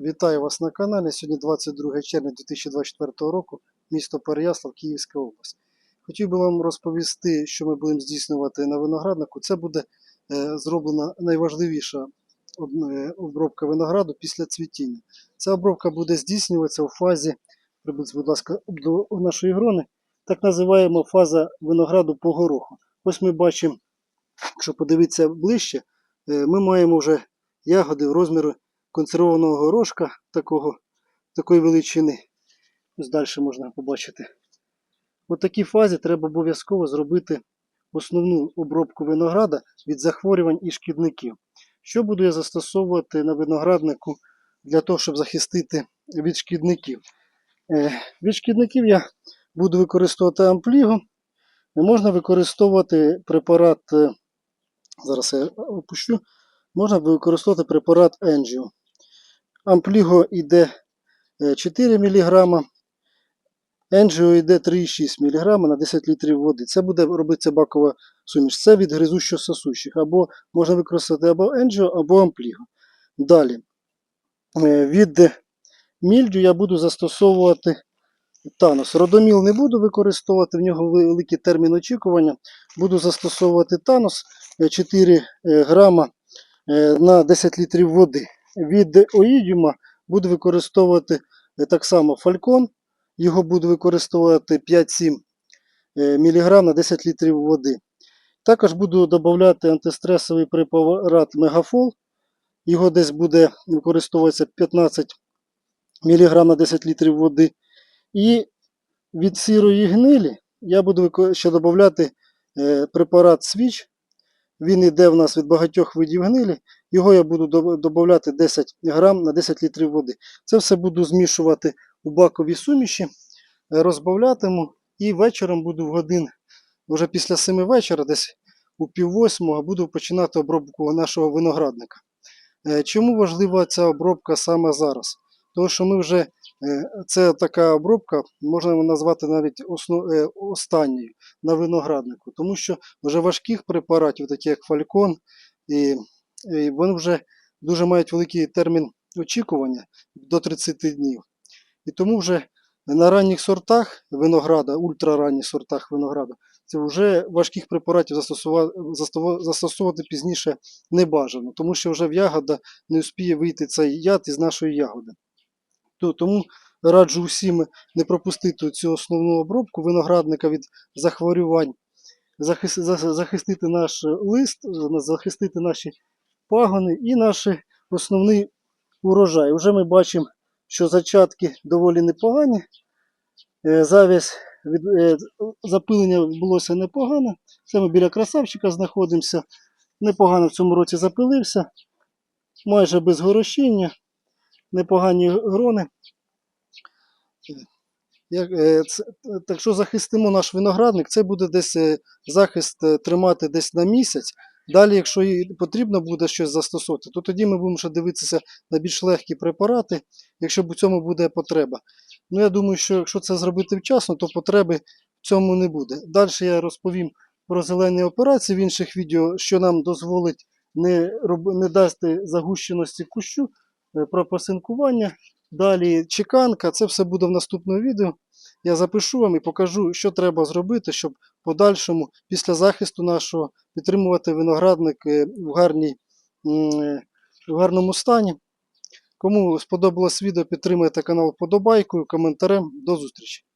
Вітаю вас на каналі. Сьогодні 22 червня 2024 року, місто Переяслав, Київська область. Хотів би вам розповісти, що ми будемо здійснювати на винограднику. Це буде е, зроблена найважливіша е, обробка винограду після цвітіння. Ця обробка буде здійснюватися у фазі, прибудь, будь ласка, до нашої грони, так називаємо фаза винограду по гороху. Ось ми бачимо, якщо подивитися ближче, е, ми маємо вже ягоди в розміру консервованого горошка такого, такої величини. Ось далі можна побачити. У такій фазі треба обов'язково зробити основну обробку винограда від захворювань і шкідників. Що буду я застосовувати на винограднику для того, щоб захистити від шкідників? Е, Від шкідників я буду використовувати амплігу. Можна використовувати препарат, е, зараз я опущу, можна використовувати препарат Angio. Ампліго йде е, 4 мг, Енджіо йде 3,6 мг на 10 літрів води. Це буде робитися бакова суміш. Це від гризущо-сосущих. Або можна використати або Енджіо, або Ампліго. Далі. е, Від мільдю я буду застосовувати Танос. Родоміл не буду використовувати, в нього великий термін очікування. Буду застосовувати Танос е, 4 е, грама е, на 10 літрів води. Від оїдіума буду використовувати е, так само фалькон. Його буду використовувати 5-7 мг на 10 літрів води. Також буду додати антистресовий препарат Мегафол. Його десь буде використовуватися 15 мг на 10 літрів води. І від сірої гнилі я буду ще додати е, препарат свіч. Він йде в нас від багатьох видів гнилі. Його я буду додати 10 грам на 10 літрів води. Це все буду змішувати у баковій суміші, е, розбавлятиму і вечором буду в годин, вже після 7 вечора, десь у пів восьмого, буду починати обробку нашого виноградника. Е, Чому важлива ця обробка саме зараз? Тому що ми вже, е, це така обробка, можна назвати навіть останньою на винограднику, тому що вже важких препаратів, такі як фалькон, і вони вже дуже мають великий термін очікування до 30 днів. І тому вже на ранніх сортах винограда, ультраранніх сортах винограду, це вже важких препаратів застосовувати пізніше не бажано, тому що вже в ягода не успіє вийти цей яд із нашої ягоди. Тому раджу усім не пропустити цю основну обробку виноградника від захворювань, захистити наш лист, е, захистити наші пагони і наш основний урожай. Вже ми бачимо, що зачатки доволі непогані. Е, Завість е, запилення відбулося непогано. Це ми біля красавчика знаходимося. Непогано в цьому році запилився. Майже без горошіння. Непогані грони. Е, так що захистимо наш виноградник, це буде десь захист тримати десь на місяць. Далі, якщо і потрібно буде щось застосовувати, то тоді ми будемо ще дивитися на більш легкі препарати, якщо у цьому буде потреба. Ну, я думаю, що якщо це зробити вчасно, то потреби в цьому не буде. Далі я розповім про зелені операції в інших відео, що нам дозволить не, не дасти загущеності кущу, е, про посинкування. Далі чеканка, це все буде в наступному відео. Я запишу вам і покажу, що треба зробити, щоб в подальшому, після захисту нашого, підтримувати виноградник е, в, гарній, е, в гарному стані. Кому сподобалось відео, підтримайте канал вподобайкою, коментарем. До зустрічі!